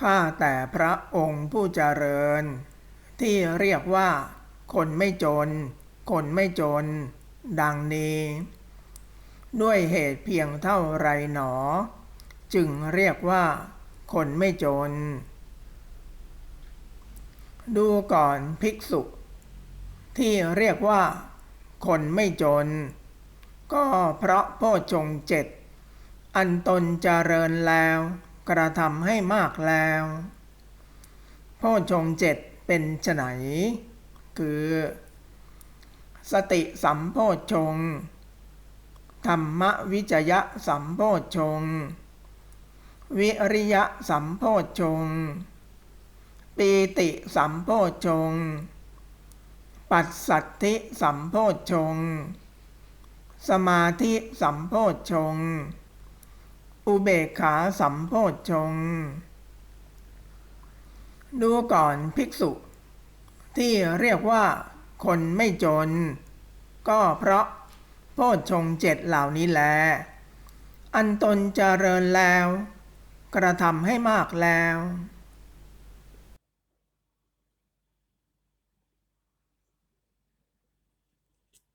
ข้าแต่พระองค์ผู้เจริญ ที่เรียกว่า คนไม่จน คนไม่จน ดังนี้ ด้วยเหตุเพียงเท่าไรหนอ จึงเรียกว่า คนไม่จน ดูก่อนภิกษุ ที่เรียกว่า คนไม่จน ก็เพราะโพชฌงเจ็ดอันตนเจริญแล้ว กระทำให้มากแล้วโพชงเจ็ดเป็นไนคือ สติสัมโพชง ธรรมวิจยะสัมโพชง วิริยะสัมโพชง ปีติสัมโพชง ปัสสัทธิสัมโพชง สมาธิสัมโพชง อุเบกขาสัมโพชฌงดูก่อนภิกษุ ที่เรียกว่า คนไม่จน ก็เพราะโพชฌงเจ็ดเหล่านี้แล อันตนเจริญแล้ว กระทำให้มากแล้ว